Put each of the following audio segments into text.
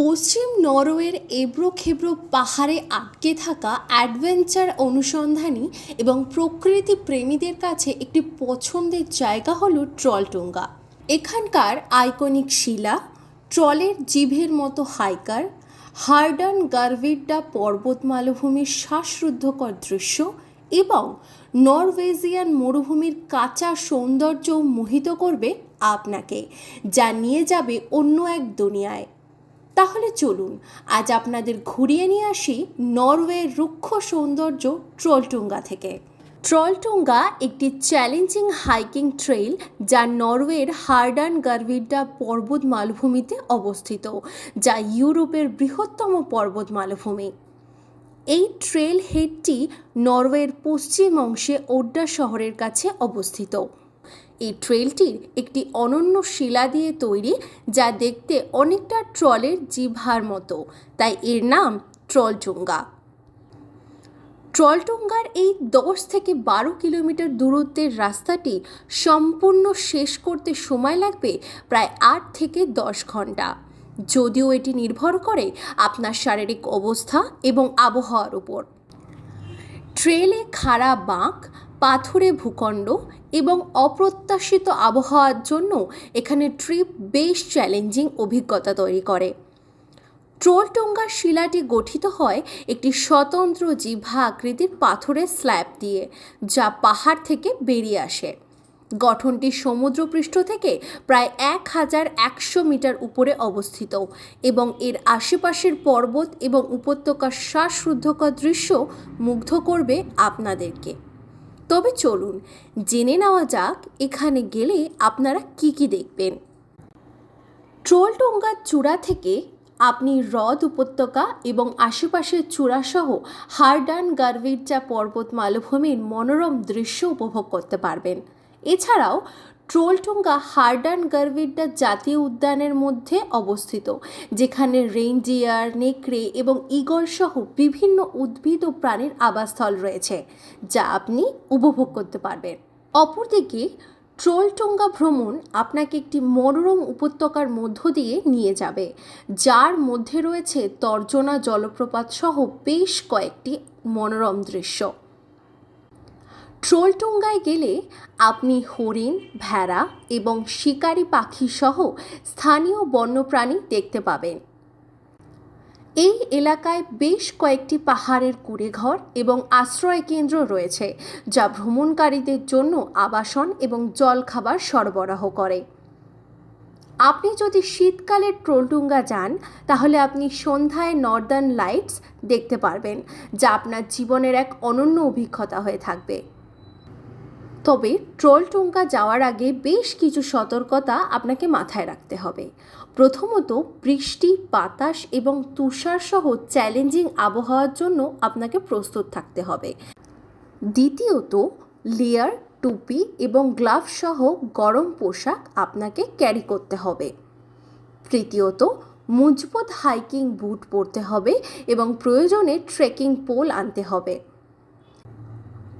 পশ্চিম নরওয়ের এবড়ো খেবড়ো পাহাড়ে আটকে থাকা অ্যাডভেঞ্চার অনুসন্ধানী এবং প্রকৃতি প্রেমীদের কাছে একটি পছন্দের জায়গা হলো ট্রলটুঙ্গা। এখানকার আইকনিক শিলা, ট্রলের জিভের মতো হাইকার, হার্ডান গার্ভিডা পর্বত মালভূমির শ্বাসরুদ্ধকর দৃশ্য এবং নরওয়েজিয়ান মরুভূমির কাঁচা সৌন্দর্য মোহিত করবে আপনাকে, যা নিয়ে যাবে অন্য এক দুনিয়ায়। তাহলে চলুন, আজ আপনাদের ঘুরিয়ে নিয়ে আসি নরওয়ের রুক্ষ সৌন্দর্য ট্রলটুঙ্গা থেকে। ট্রলটুঙ্গা একটি চ্যালেঞ্জিং হাইকিং ট্রেইল যা নরওয়ের হার্ডান গার্ভিডা পর্বত মালভূমিতে অবস্থিত, যা ইউরোপের বৃহত্তম পর্বত মালভূমি। এই ট্রেল হেডটি নরওয়ের পশ্চিম অংশে ওড্ডা শহরের কাছে অবস্থিত। এই ট্রেলটির একটি অনন্য শিলা দিয়ে তৈরি, যা দেখতে অনেকটা ট্রলের জিভার মতো। তাই এর নাম ট্রলটুঙ্গা। ট্রলটুঙ্গার এই দশ থেকে বারো কিলোমিটার দূরত্বের রাস্তাটি সম্পূর্ণ শেষ করতে সময় লাগবে প্রায় আট থেকে দশ ঘণ্টা। যদিও এটি নির্ভর করে আপনার শারীরিক অবস্থা এবং আবহাওয়ার উপর। ট্রেলে খাড়া বাঁক পাথুরে ভূখণ্ড এবং অপ্রত্যাশিত আবহাওয়ার জন্য এখানে ট্রিপ বেশ চ্যালেঞ্জিং অভিজ্ঞতা তৈরি করে। ট্রোলটোঙ্গার শিলাটি গঠিত হয় একটি স্বতন্ত্র জিভা আকৃতির পাথরের স্ল্যাব দিয়ে, যা পাহাড় থেকে বেরিয়ে আসে। গঠনটি সমুদ্রপৃষ্ঠ থেকে প্রায় এক হাজার একশো মিটার উপরে অবস্থিত এবং এর আশেপাশের পর্বত এবং উপত্যকার শ্বাসরুদ্ধকর দৃশ্য মুগ্ধ করবে আপনাদেরকে। তবে চলুন, জেনে নেওয়া যাক এখানে গেলে আপনারা কি কি দেখবেন। ট্রোলটোঙ্গার চূড়া থেকে আপনি হ্রদ উপত্যকা এবং আশেপাশের চূড়াসহ হার্ডান গার্ভিরচা পর্বত মালভূমির মনোরম দৃশ্য উপভোগ করতে পারবেন। এছাড়াও ট্রোলটুঙ্গা হার্ডান গার্ভিডা জাতীয় উদ্যানের মধ্যে অবস্থিত, যেখানে রেইনডিয়ার, নেকড়ে এবং ঈগল সহ বিভিন্ন উদ্ভিদ ও প্রাণীর আবাসস্থল রয়েছে, যা আপনি উপভোগ করতে পারবেন। অপরদিকে, ট্রোলটোঙ্গা ভ্রমণ আপনাকে একটি মনোরম উপত্যকার মধ্য দিয়ে নিয়ে যাবে, যার মধ্যে রয়েছে তর্জনা জলপ্রপাত সহ বেশ কয়েকটি মনোরম দৃশ্য। ট্রোলটুঙ্গায় গেলে আপনি হরিণ, ভেড়া এবং শিকারি পাখি সহ স্থানীয় বন্যপ্রাণী দেখতে পাবেন। এই এলাকায় বেশ কয়েকটি পাহাড়ের কুড়েঘর এবং আশ্রয় কেন্দ্র রয়েছে, যা ভ্রমণকারীদের জন্য আবাসন এবং জলখাবার সরবরাহ করে। আপনি যদি শীতকালে ট্রোলটুঙ্গা যান, তাহলে আপনি সন্ধ্যায় নর্দার্ন লাইটস দেখতে পারবেন, যা আপনার জীবনের এক অনন্য অভিজ্ঞতা হয়ে থাকবে। তবে ট্রলটুঙ্কা যাওয়ার আগে বেশ কিছু সতর্কতা আপনাকে মাথায় রাখতে হবে। প্রথমত, বৃষ্টি, বাতাস এবং তুষার সহ চ্যালেঞ্জিং আবহাওয়ার জন্য আপনাকে প্রস্তুত থাকতে হবে। দ্বিতীয়ত, লেয়ার, টুপি এবং গ্লাভ সহ গরম পোশাক আপনাকে ক্যারি করতে হবে। তৃতীয়ত, মজবুত হাইকিং বুট পরতে হবে এবং প্রয়োজনে ট্রেকিং পোল আনতে হবে।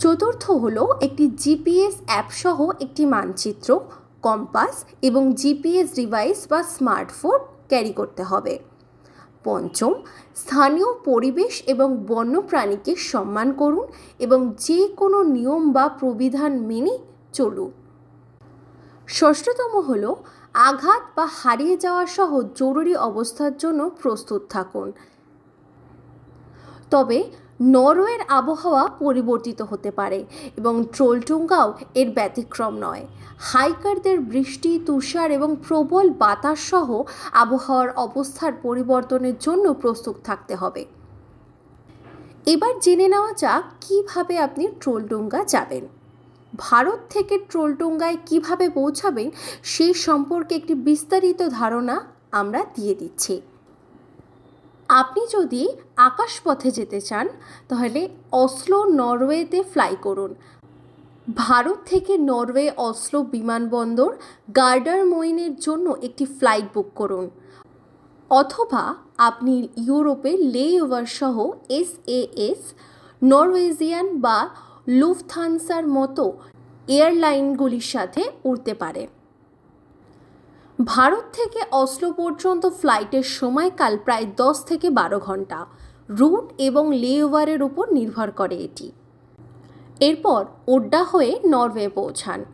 চতুর্থ হলো একটি জিপিএস অ্যাপ সহ একটি মানচিত্র, কম্পাস এবং জিপিএস ডিভাইস বা স্মার্টফোন ক্যারি করতে হবে। পঞ্চম, স্থানীয় পরিবেশ এবং বন্যপ্রাণীকে সম্মান করুন এবং যে কোনো নিয়ম বা প্রবিধান মেনে চলুন। ষষ্ঠতম হল, আঘাত বা হারিয়ে যাওয়া সহ জরুরি অবস্থার জন্য প্রস্তুত থাকুন। তবে নরওয়ের আবহাওয়া পরিবর্তিত হতে পারে এবং ট্রোলটুঙ্গাও এর ব্যতিক্রম নয়। হাইকারদের বৃষ্টি, তুষার এবং প্রবল বাতাস সহ আবহাওয়ার অবস্থার পরিবর্তনের জন্য প্রস্তুত থাকতে হবে। এবার জেনে নেওয়া যাক কীভাবে আপনি ট্রোলডুঙ্গা যাবেন। ভারত থেকে ট্রোলডুঙ্গায় কীভাবে পৌঁছাবেন সেই সম্পর্কে একটি বিস্তারিত ধারণা আমরা দিয়ে দিচ্ছি। আপনি যদি আকাশপথে যেতে চান, তাহলে অসলো নরওয়েতে ফ্লাই করুন। ভারত থেকে নরওয়ে অসলো বিমানবন্দর গার্ডার মইনের জন্য একটি ফ্লাইট বুক করুন। অথবা আপনি ইউরোপে লে ওভার সহ এস এ এস নরওয়েজিয়ান বা লুফথানসার মতো এয়ারলাইনগুলির সাথে উড়তে পারেন। ভারত থেকে অসলো পর্যন্ত ফ্লাইটের সময়কাল প্রায় দশ থেকে বারো ঘণ্টা। রুট এবং লেওভারের উপর নির্ভর করে এটি। এরপর ওড্ডা হয়ে নরওয়ে পৌঁছান।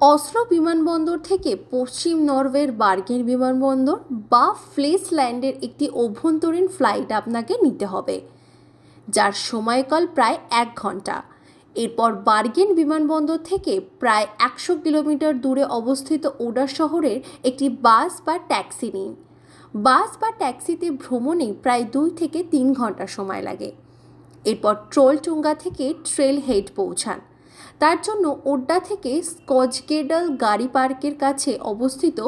অসলো বিমানবন্দর থেকে পশ্চিম নরওয়ের বার্গেন বিমানবন্দর বা ফ্লেসল্যান্ডের একটি অভ্যন্তরীণ ফ্লাইট আপনাকে নিতে হবে, যার সময়কাল প্রায় এক ঘণ্টা। এরপর বার্গেন বিমানবন্দর থেকে প্রায় একশো কিলোমিটার দূরে অবস্থিত ওডা শহরের একটি বাস বা ট্যাক্সি নিন। বাস বা ট্যাক্সিতে ভ্রমণে প্রায় দুই থেকে তিন ঘণ্টা সময় লাগে। এরপর ট্রোলটুঙ্গা থেকে ট্রেল হেড পৌঁছান। তার জন্য ওড্ডা থেকে স্কচগেডাল গাড়ি পার্কের কাছে অবস্থিত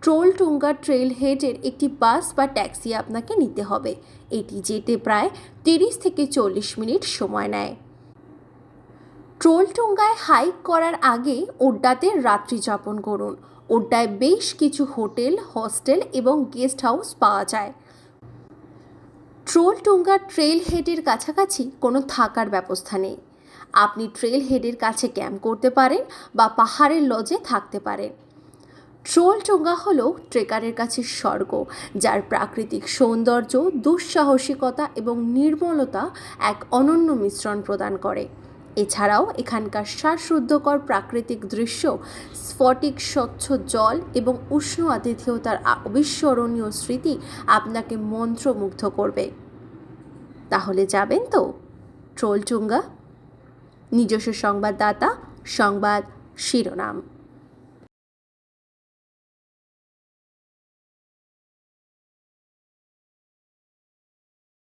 ট্রোলটুঙ্গা ট্রেল হেডের একটি বাস বা ট্যাক্সি আপনাকে নিতে হবে। এটি যেতে প্রায় তিরিশ থেকে চল্লিশ মিনিট সময় নেয়। ট্রোলটুঙ্গায় হাইক করার আগে ওড্ডাতে রাত্রি যাপন করুন। ওড্ডায় বেশ কিছু হোটেল, হস্টেল এবং গেস্ট হাউস পাওয়া যায়। ট্রোলটুঙ্গা ট্রেল হেডের কাছাকাছি কোনো থাকার ব্যবস্থা নেই। আপনি ট্রেল হেডের কাছে ক্যাম্প করতে পারেন বা পাহাড়ের লজে থাকতে পারেন। ট্রোলটুঙ্গা হল ট্রেকারের কাছে স্বর্গ, যার প্রাকৃতিক সৌন্দর্য, দুঃসাহসিকতা এবং নির্মলতা এক অনন্য মিশ্রণ প্রদান করে। এছাড়াও এখানকার শ্বাসরুদ্ধকর প্রাকৃতিক দৃশ্য, স্ফটিক স্বচ্ছ জল এবং উষ্ণ আতিথেয়তার অবিস্মরণীয় স্মৃতি আপনাকে মন্ত্রমুগ্ধ করবে। তাহলে যাবেন তো? ট্রোলচুঙ্গা, নিজস্ব সংবাদদাতা, সংবাদ শিরোনাম।